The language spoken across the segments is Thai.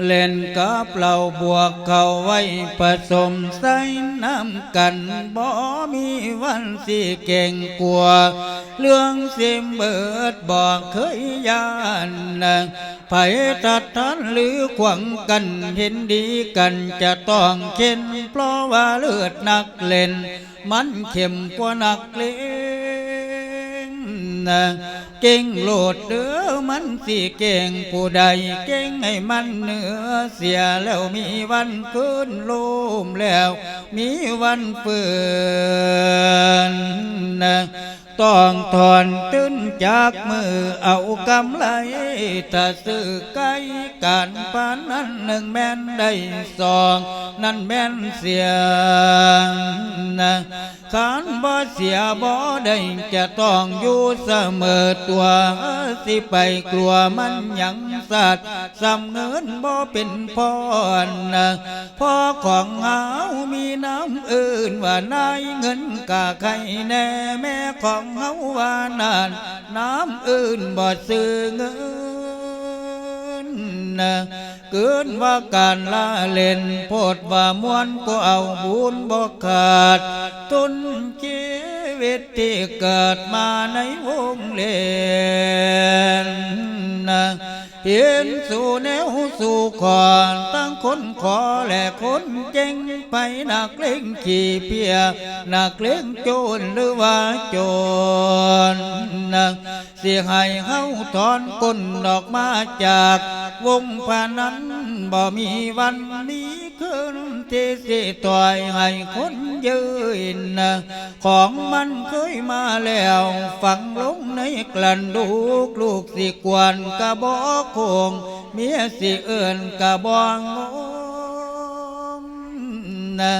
านั้นดอกสากก่อนสิแน่นอนกว่านักปนโจรกาสำใดนะเล่นกับเราบวกเข้าไว้ผสมใส่น้ำกันบ่มีวันสิเก่งกว่าเรื่องสิมเบิดบอกเคยยานนะไผตัดทันหรือขวางกันเห็นดีกันจะต้องเข็นเพราะว่าเลือดนักเล่น มันเข้มกว่านักเล่นนะ เก่งโลดเด้อมันสิเก่งผู้ใดเก่งให้มันเหนือเสียแล้วมีวันคืนลมแล้ว มีวันเปื่อน ต้องถอนตื้นจากมือเอากำไรถ้าซื้อไก่การปานนั้นหนึ่งแม่นได้สองนั่นแม่นเสียนะขานบ่เสียบ่ได้จะต้องอยู่เสมอตัวสิไปกลัวมันยังสัตว์สำเงินบ่เป็นพรนะพ่อของเฮามีน้ำอื่นว่านายเงินกะใครแน่แม่ของเฮาว่านาน น้ำอื่นบ่ซื้อเงินเกินว่าการละเล่นโพดว่ามวนก็เอาบุญบ่ขาดตุนชีวิตที่เกิดมาในวงเล่น เห็นสู่แนวสู่ขอนตั้งคนขอและคนเจงไปนักเล่งขี่เปียนักเล่งโจรหรือว่าโจรนะเสียให้เฮาถอนก้นดอกมาจากวงพานั้นบ่มีวันนี้คืนที่สิต่อยให้คนยืนนะของมันเคยมาแล้วฝังลงในกลั่นลูกลูกสิกวนกระบอกคงเมียสิเอื่นกะบองง นะ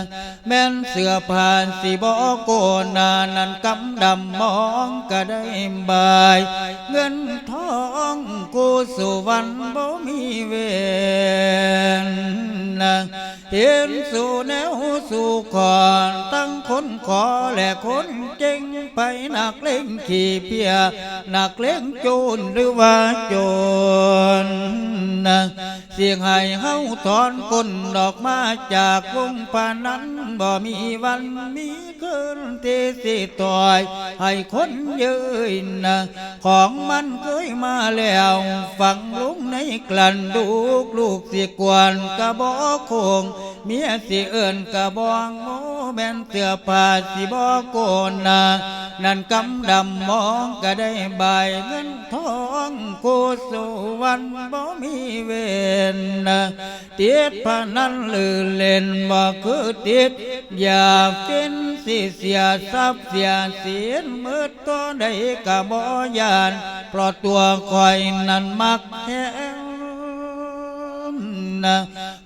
แม่นเสือผ่านสิบอกโกนานันกำดำมองก็ได้บาย เงินทองกูสุวรรณบ่มีเวรนะเห็นสู่แนวสู่ขอนตั้งคนขอและคนเก่งไปหนักเล่งขี่เปียหนักเล่งโจรหรือว่าโจรน เสียงให้เฮาถอนก้นดอกมาจากวงปานั้นบ่มีวันมีคืนที่สิต่อย ให้คนยืนนะของมันเคยมาแล้วฝังลงในกลั่นลูกลูกสิกวนกระบอกคงเมียสิเอินกระบองโมแม่นเสื้อผ้าสิบอกโกนนานั่นกำดำมองก็ได้ใบเงินทองกูสุวรรณบ่มีเวนติดพนันลือเล่นบ่คือติดอย่าเป็นสิเสียทรัพย์เสียเสียนมืดก็ได้กะบ่ยานเพราะตัวคอยนั้นมักแท้นะ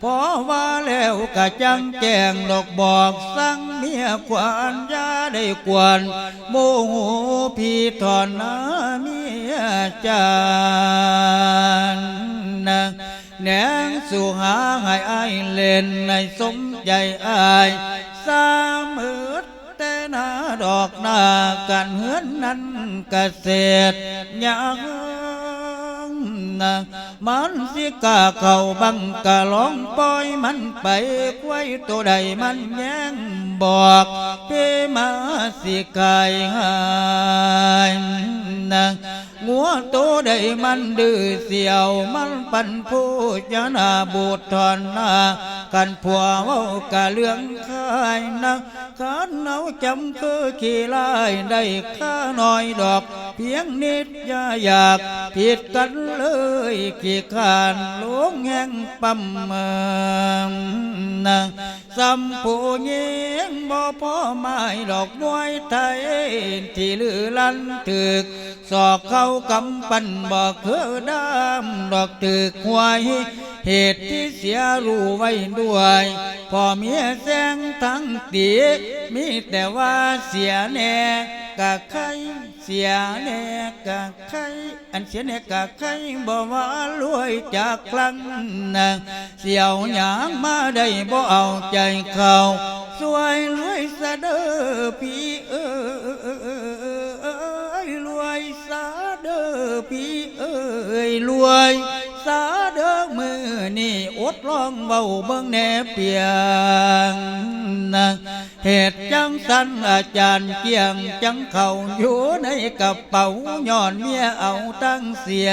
พอว่าแล้วกะจังแจงดอกบอกสั่งเมียควานยาได้กวนโมโหพี่ถอนนาเมียจาน แหนงสู่หาให้อายเล่นในสมใจอายสามืดแต่นาดอกนากันเฮือนนั้นเกษตรยังนะมันสิกาเข้าบังกะลองปล่อยมันไปไว้ตัวใดมันแย้งบอกเปมาสิกายหายนะ งัวตัวใดมันดื้อเสียวมันปันผู้จนาบูดทอนนากันผัวเว้ากะเรื่องคายนะขันเอาจำคือขี้ลายได้ข้าน้อยดอก เพียงนิดอย่าอยากผิดกันเลยขี้ขานหลวงแห่งปั๊มเมืองนะสัมผู้หญิงบ่พอไม้ดอกมวยไทยที่ลือลันถึกสอกเข้ากำปั้นบ่คือดำดอกถึกหวยเหตุที่เสียรู้ไว้ด้วยพอเมียแซงทั้งตีมีแต่ว่าเสียแน่กะใครเสียแน่กะใครอันเสียแน่กะใครบ่ว่ารวยจากครั้งนะเสียวหยางมาได้บ่เอาใจเขาสวยรวยสะเด้อพี่ พี่เอ้ยรวย สาเด้อมือนี่อดลองเบาเบิ่งแหน่เปียงนะเหตุจังสันอาจารย์เกียงจังเข่าอยู่ในกระเป๋าย้อนเมียเอาตั้งเสีย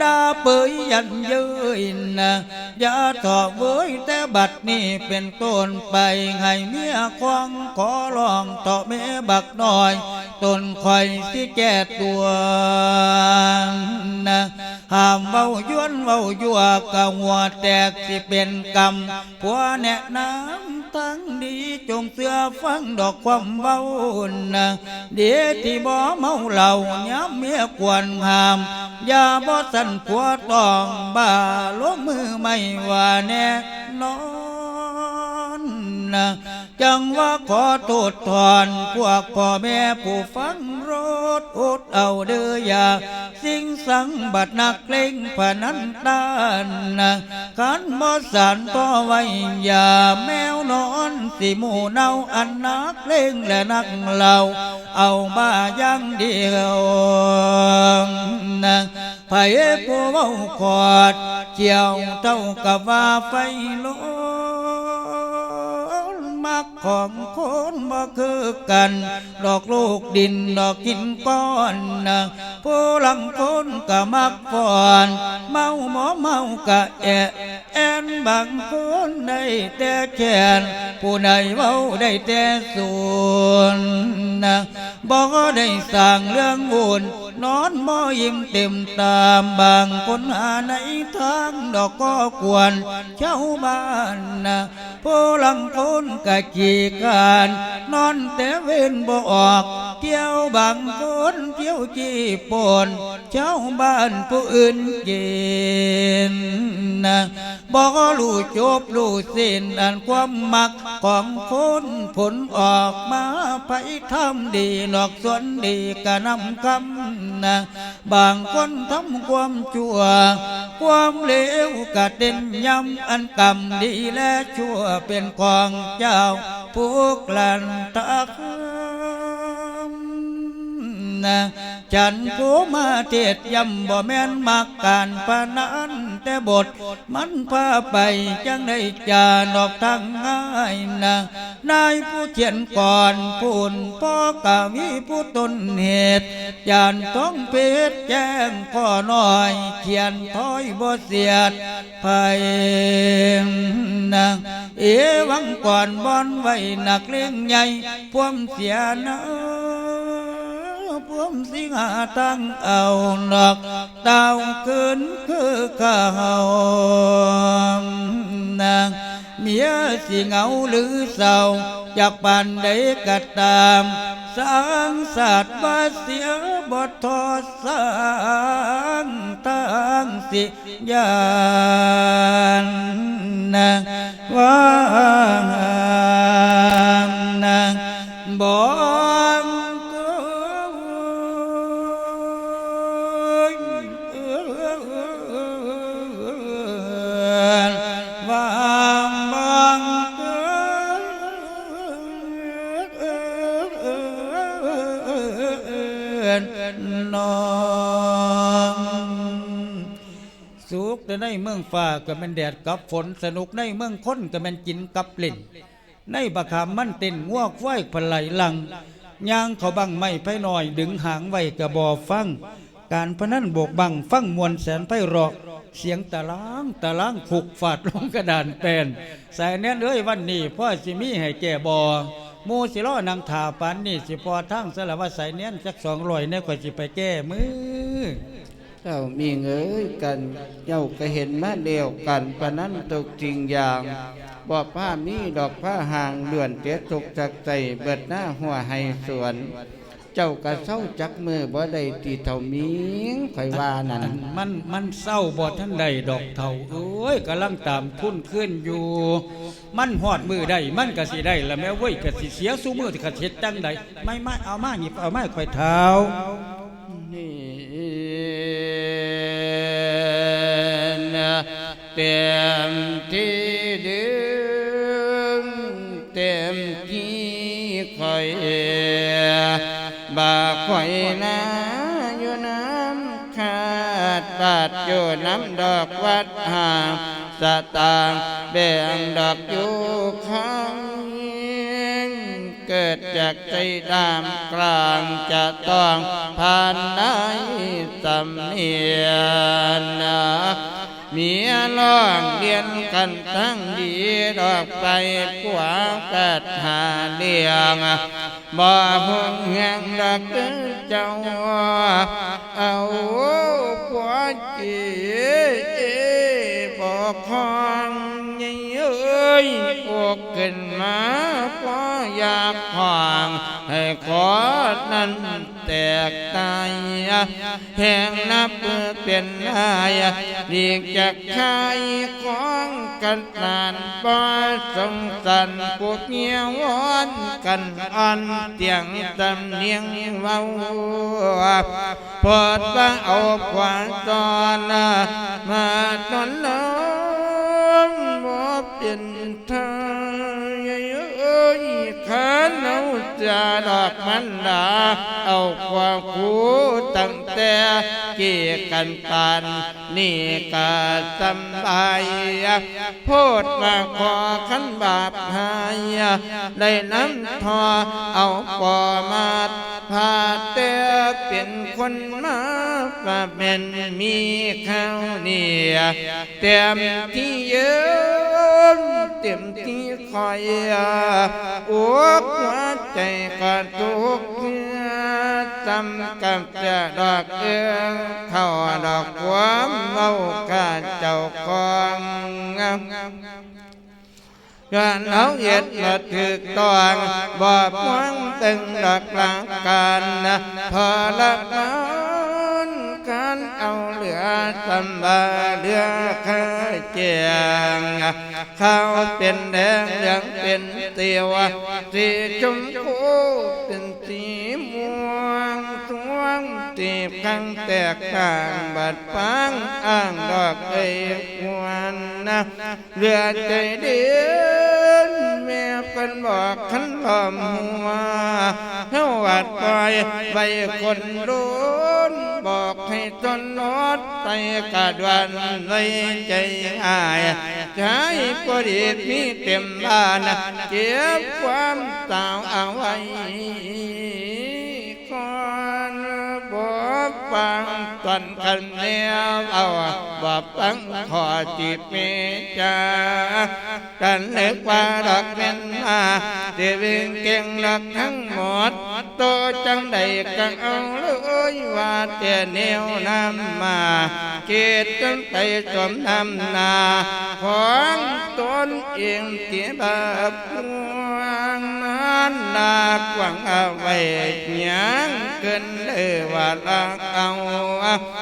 ดาเปยยันเย้ยนะอย่าถอเว้ยแต่บัดนี้เป็นต้นไปให้เมียควงขอลองต่อแม่บักน้อย ตนคอยสิแก้ตัวนะห้ามเบาย้วนเบายั่วกะหัวแตกสิเป็นกรรมผัวแนะนำทั้งดีจงเสือฟังดอกความเบานะเดี๋ยวที่บ่เมาเหล่าย้ำเมียควรห้ามอย่าบ่สันผัวต้องบ้าลงมือไม่ว่าแน่นอน จังว่าขอโทษทอนพวกพ่อแม่ผู้ฟังรถอดเอาเด้ออยาสิ่งสังบัดนักเลงพนันตานนะขันบ่สานต่อไว้ยาแมวนอนสิหมูเนาอันนักเลงและนักเหล่าเอามาย่างเดียวนะไผผู้เว้าขอดเจียวเท่ากับว่าไฟลน มักของคนบ่คือกัน ดอกลูกดินดอกกินก้อนนะผู้ลังคนก็มักฟอน เมาหมอเมากะแอะแอนบางคนได้แต่แขนผู้ใดเว้าได้แต่ส่วนนะบ่ได้สร้างเรื่องวุ่นนอนบ่ยิ้มเต็มตามบางคนหาในทางดอกก็ควรเช่าบ้านนะผู้ลังคนกะจีการนอนแต่เว้นบ่ออกเที่ยวบางคนเที่ยวจีปนเช่าบ้านผู้อื่นเกินนะบอกรู้จบรู้สิ้นอันความมักของคนผลออกมาไปทำดีหลอกสวนดีกะนำคำนะบางคนทำความชั่ว ความเลวกะเด่นย้ำอันกรรมดีและชั่วเป็นของเจ้าผู้กลันตัก จันผู้มาเทศยำบ่แม่นมักการพนันแต่บทมันพาไปจังได้จานอกทางง่ายนะนายผู้เขียนก่อนพูนพ่อกามีผู้ต้นเหตุจานต้องเพชรแจ้งข้อน้อย เขียนถอยบ่เสียดไปนะเอวังก่อนบอนไว้หนักเลี้ยงใหญ่พวมเสียนะ พวมสิงหาตั้งเอาหนอกดาวขึ้นคือข้าวนางเมียสิเหงาหรือเศร้าอยากปานใดก็ตาม สร้างศาสตร์บาเสียบททอสร้างตั้งสิยา กับฝนสนุกในเมืองค้นก็เป็นกินกับเล่น ในบะขามมันเต้นงวกไว้พลายหลังยางเขาบังไม่ไพ่น้อย ดึงหางไว้กระบอฟัง การพนันโบกบังฟังมวลแสนไพเราะเสียงตะล้างตะล้างผูกฝาดลงกระดานแปนสายแน่นเอ้ยวันนี้พ่อสิมีให้แก่บอหมูสิล้อนางถาปันนี่สิพอทั้งสละว่าสายเน้นจักสองรอยเนี่ยก็สิไปแก้มือ เจ้ามีเงยกัน เจ้าก็เห็นมาเดียวกันปะนั้นตกจริงอย่างบ่ผ้ามีดอกผ้าห่างเลื่อนเตี้ยตกจากใจเบิดหน้าหัวให้สวน เจ้าก็เศร้าจักมือบ่ได้ตีเท่ามิงข่อยว่านั่นมันมันเศร้าบ่ท่านใดดอกเท่าเอ้ยกำลังตามทุนขึ้นอยู่ มันหอดมือได้มันก็สิได้ละแม่เว้ยก็สิเสียสู้มือที่กระเช็ดจังใดไม่มาเอามาหยิบเอามาข่อยเท้านี่ เต็มที่ดึงเต็มที่คอยบาคอยนะอยู่น้ำขาดบาดอยู่น้ำดอกวัดห่างสตางค์แบ่งดอกอยู่ข้างเกิดจากใจดามกลางจะต้องผ่านได้สำเนียนนะ เมียล้องเรียนกันทั้งดีดอกไปกว่ากัดหาเลียงบ่พงแห่งรักเจ้าเอาผัวจีบอกคอง ยพวกขึ้นมาพออยากห่างให้ขอนั้นแตกตายแห่งนับเป็นนายเรียกจากใครของกันนานบ่สงสารพวกเมียวอนกันอ่อนเตียงตำเนียงเว้าพอดว่าเอาขวานตอนมาตอนน้องบ่เป็น เอาจะดอกมันดาเอาความคูตั้งแต่เกี่ยกันปานนี่กาสำบายพูดมาขอขันบาปหายได้น้ำทอเอาปอมาพาเตเป็นคนมาว่าเป็นมีข้าวเนี่ยเต็มที่เยอะ เต็มที่คอยอวกหัวใจก็ทุกข์จำกับจะดอกเอื้องเข้าดอกความเมากาเจ้าของย้อนเอาเหยียดมาถึกตองบอบมวงตึงดอกหลังกันนะพอละนั้นกานเอาเหลือสำบาเหลือข้าเจียงข้าวเป็นแดงเหลืองเป็นเตียวสีชมพูเป็นสีม่วงสวง ตีบข้างแตกข้างบัดฟังอ้างดอกเอ้ยควนนะเหลือใจเดียนแม่เป็นบอกขันลมหัวเฮาวัดปล่อยใบคนรุนบอกให้ตนนอดไปกะดวันเลยใจอายใจกว่าดีมีเต็มบ้านเก็บควา งตอนกันแนวเอาบ่ฟังขอจีบเมจากันเล็กว่าดอกเป็นมาเดวิงเก่งดอกทั้งหมดโตจังใดก็เอาเลยว่าเตียแนวนำมาเกตจนไปสมนำนาของตนเองเกี่ยบาปวงนั้นนากวังเอาไว้ยังเกินเลยว่าลักเอา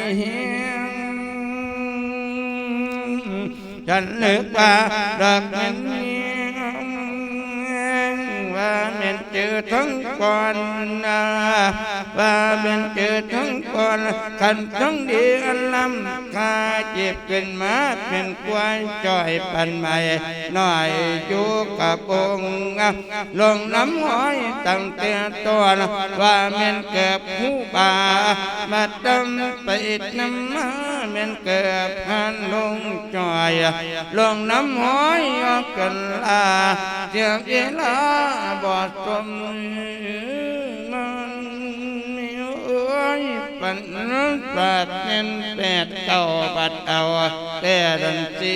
ดมีหอนบาดต้ม มันเจอทั้งคาเงินว่ามันเป็นเจอทั้งก่อนนะว่าเป็นเจอทั้งก่อนขันทั้งดีอันลำคาเจ็บขึ้นมาเป็นควายจ่อยปันใหม่หน่อยจูกับองลงน้ำห้อยตั้งแต่ตัวว่าเม่นเกือบผู้บามาดำไปน้ำมา ม่นเกือบพันลงจอยลงน้ำห้อยกันลาเจียงเวลาบอดสมมันปันปราดเน้นแปดเก้าบัดเอาแต่ดันสี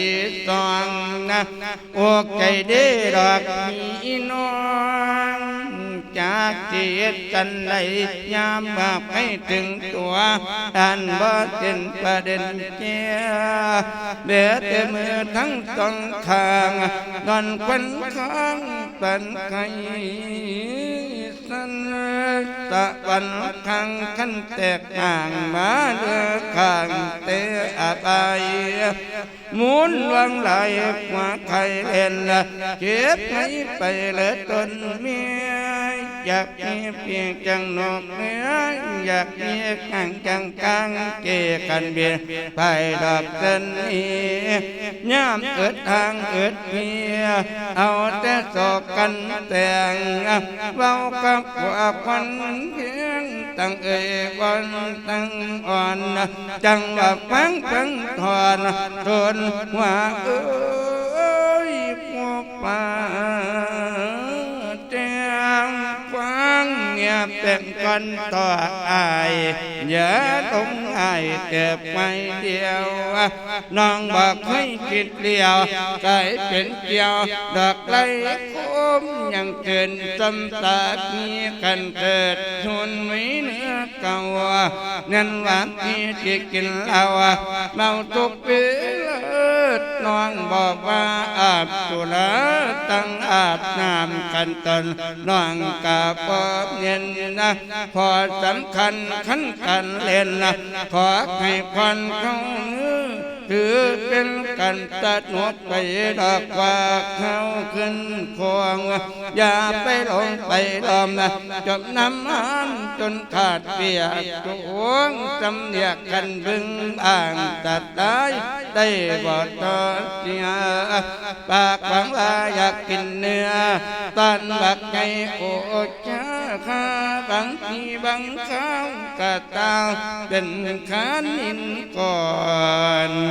สองนะโอ้ใจเด้ดอกมีน้อง จากจีตกันเลยยามมาให้ถึงตัวอันบ่เป็นประเด็นเจียเบียดมือทั้งสองข้างนอนควันข้างปันไข่สันตะวันข้างขันแตกห่างมาเดือข้างเตะอายหมุนวังไหลหัวไข่เล่นเจ็บให้ไปเลยตนเมีย อยากมีเพียงจังนกเนื้ออยากมีกังจังกังเกกันเบียนไปดอกเส้นนี้ย่ามเอิดทางเอิดเมียเอาแต่สอกกันแต่งเบากับว่าควันเพียงตั้งเอ่ยวันตั้งอ่อนจังว่าฟังฟังทอนทนว่าเอ้ยพวกป่า เงียบเป็นกันต่ออายอย่าต้องอายเก็บไว้เดียวน้องบอกให้คิดเดียวกายเป็นเกี่ยวดอกไล่คมยังเกินจำตามีกันเกิดชนไว้เนื้อเก่านั่นว่าที่ที่กินเหล้าเมาทุกปีเลิศ น้องบอกว่าอาบสุราตั้งอาบน้ำกันตนน้องกาบอบเย็นนะพอสำคัญขันกันเล่นนะขอให้ควันเข้าเนื้อ ถือเป็นกันตัดหนวดไปดอกว่าเข้าขึ้นควงอย่าไปหลงไปลอมนะจบน้ำมันจนขาดเปียกจวงจำเนียกกันบึงอ่างตัดได้ได้บอดตอเสียปากหวังว่าอยากกินเนื้อตอนบักไงโอจ้าข้าบางทีบางข้าวกะตาเป็นขานินก่อน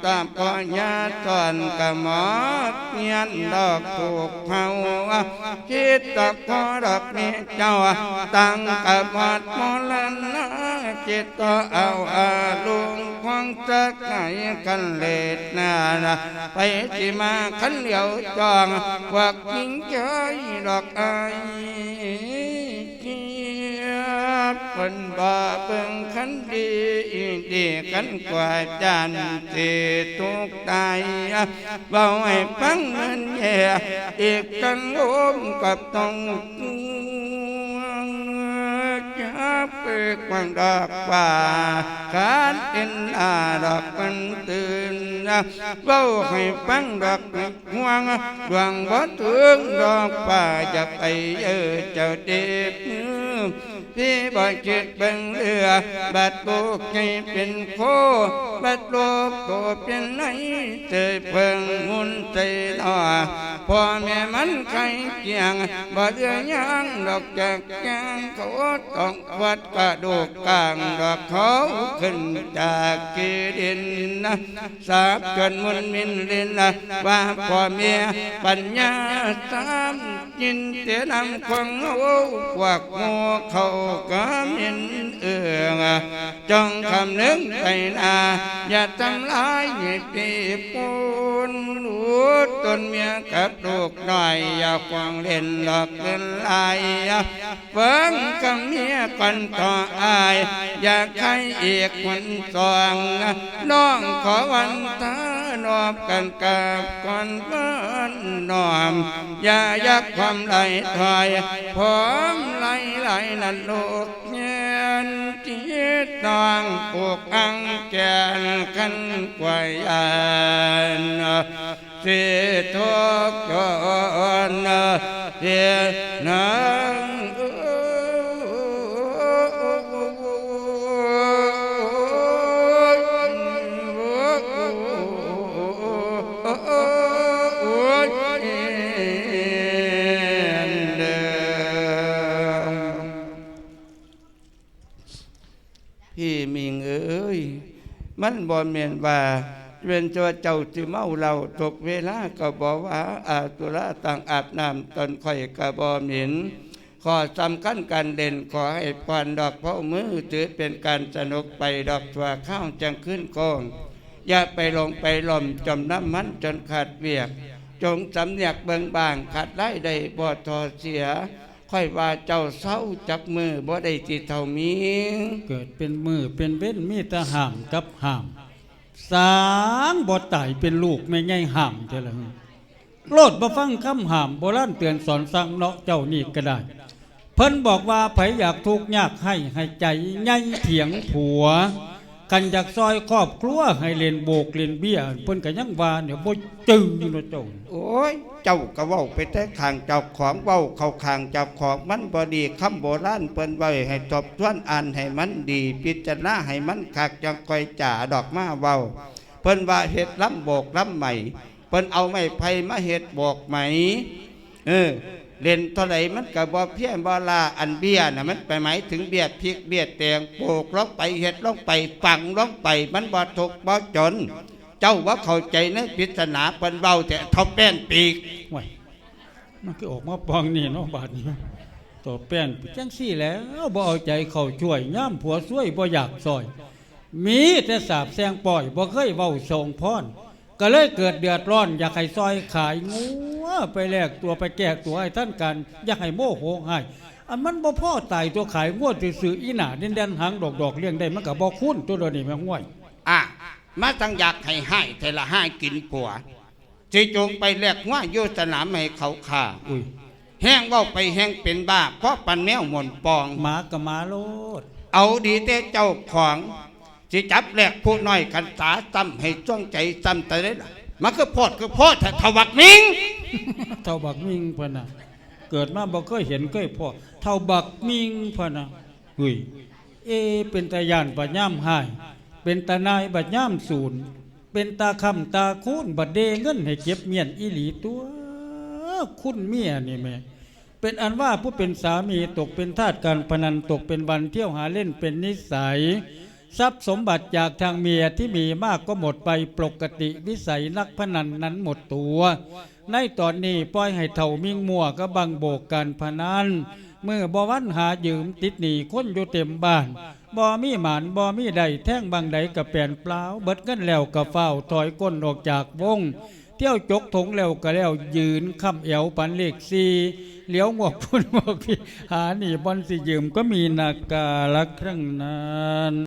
คิดบางบางท่านต้องยังหลายหลายๆคนนะมัดความจนมาปาที่เบิ่งจังน้ออายเจ็ดตัวใหญ่กะหญ่อดเจ็ดตัวปอยาตอนกะหมอเพียนดอกถูกเผาคิดตะพอดอกนี้เจ้าตั้งกะบอดมลนะเจ็ดตัวเอาอาลุงควงจะไก่กันเลดนานะไปสิมาขันเหลียวจองวักยิงเจยดอกไอ บเป็นบ่เบิ่งขันดีดีขันกว่าจานทีทุกตายเบาให้ฟังเงินแย่อีกกันโอมกับต้องจับเปกมันดอกป่าขานเอ็นอาดอกมันตื่นเบาให้ฟังดอกห่วงดวงบ่ถึงดอกป่าจะไปเออเจ้าเด็ก พี่บ่คิดเบิ่งเรือบัดลูกให้เป็นโคบัดลูกโตเป็นไหนเจอเพิ่งมุนใจหนอพ่อแม่มันใครเกียงบ่เดือยังดอกจากแกงเขาต้องวัดกระดูกกลางดอกเขาขึ้นจากกีดินนะสาบจนมุนมินลินนะว่าพ่อแม่ปัญญาสามจินเตนำควงโอ้กวักโมเขาก็มินเอืองจงคำนึงไปนาอย่าทำลายให้ปีปูนหูตนเมียกับลูกหน่อย อย่าควางเล่นหลอกเล่นลายเฟิงกับเมียก่อนต่ออาย อยากให้อีกคนสองน้องขอวันตานอบกันกับก่อนบ้านนอม อย่ายักความไหลถอยพร้อมไหลไหลนั่นลูกเงียนจิตตองปวกอังแกนกันกวยอันสิทุกจนเสียนัง มันบ่แม่นว่าเป็นตัวเจ้าสิเมาเราตกเวลาก็บอกว่าอาตุระต่างอาบน้ำตอนข่อยก็บ่เหม็นขอสำคัญการเด่นขอให้พรดอกเพราะมือถือเป็นการสนุกไปดอกตัวข้าวจังขึ้นกองอย่าไปลงไปหล่อมจมน้ำมันจนขาดเวียก จงสำเนียกเบิงบางขาดได้ได้บ่ทอเสีย ค่อยว่าเจ้าเศร้าจับมือบ่ได้จิตเท่ามีเกิดเป็นมือเป็นเว้นมีแต่ห่ามกับห่าม สางบ่ตายเป็นลูกไม่ไงห่ามเท่าละโลดบ่ฟังคำห่ามโบราณเตือนสอนสั่งเนาะเจ้านี่ก็ได้ เพิ่นบอกว่าไผอยากทุกข์ยากให้ให้ใจใหญ่เถียงผัว กันอยากซอยครอบครัวให้เล่นโบกเล่นเบี้ยเพิ่นก็ยังว่าเนี่ยบ่จื้อเนาะเจ้าโอ้ยเจ้าก็เว้าไปแต่ข้างเจ้าของเว้าเข้าข้างเจ้าของมันบ่ดีคำโบราณเปิ้นไว้ให้ทบทวนอ่านให้มันดี พิจารณาให้มันคักจังค่อยจ่าดอกมาเว้าเพิ่นว่าเฮ็ดล้ำโบกล้ำใหม่เพิ่นเอาไม้ไผ่มาเฮ็ดโบกไหม่เออ เล่นเท่าไหร่มันก็บ่เพี้ยนบ่ลาอันเบี้ยนะมันไปหมายถึงเบี้ยพริกเบี้ยแตงโบกลงไปเฮ็ดลงไปฝังลงไป มันบ่ทุกบ่จน เจ้าว่าเข้าใจในปริศนาเปินเว้าแต่ทบแป้นปีกไว้มันคืออกมาปองนี่เนาะบาดนี้ตัวแป้นจังซี่แล้วบ่เอาใจเข้าช่วยย่ามผัวช่วยบ่อยากซอย มีแต่สาบแซงปล่อยบ่เคยเว้าส่งพรก็เลยเกิดเดือดร้อนอยากให้ซอยขายงัว ไปแลกตัวไปแก้ตัวให้ท่านกันอยากให้โมโหให้อันมันบ่พ่อตายตัวขายงัวซื่อๆอีหน้าเด่นๆหางดอกๆเลี้ยงได้มันก็บ่คุ้นตัวเดียวนี้แม่งห้วยอะมาตั้งอยากให้ให้แต่ละให้กินผัวจิจงไปแลกว่าโยสนามให้เขาฆ่าอุ้ยแห้งเว่าไปแห้งเป็นบ้า เพราะปันแมวหมนปองหมาก็มาโลด เอาดีแต่เจ้าของสิจับแลกผู้น้อยกันตาซ้ำให้จ้องใจซ้ำแต่ได้ล่ะ มันก็โพดก็โพดแต่ทวักมิงเท่าบักมิงพะนะเกิดมาบ่เคยเห็นเคยพอเท่าบักมิงพะนะหุยเอ เป็นตาย่านบัดย่ามหาย เป็นตานายบัดย่ามศูนย์เป็นตาคำตาคูนบัดเดเงินให้เก็บเมียนอีหลีตัว คุณเมียนี่แม่เป็นอันว่าผู้เป็นสามีตกเป็นทาสการพนันตกเป็นวันเที่ยวหาเล่นเป็นนิสัย ทรัพย์สมบัติจากทางเมียที่มีมากก็หมดไปปกติวิสัยนักพนันนั้นหมดตัว ในตอนนี้ปล่อยให้เท่ามิ่งมัวก็บังโบกการพนันเมื่อบวันหายืมติดหนีคนอยู่เต็มบ้านบ่มีหมานบ่มีใดแท่งบางใดกับแปลนเปล่าเบิดเงินแล้วกับเฝ้าถอยก้นออกจากวงเที่ยวจกถงแล้วก็แล้วยืนคำเอวปันเลขสีเหลียวหมวกพุ่นหมวกพี่หาหนีบอลสิยืมก็มีนาการละครั้งนั้น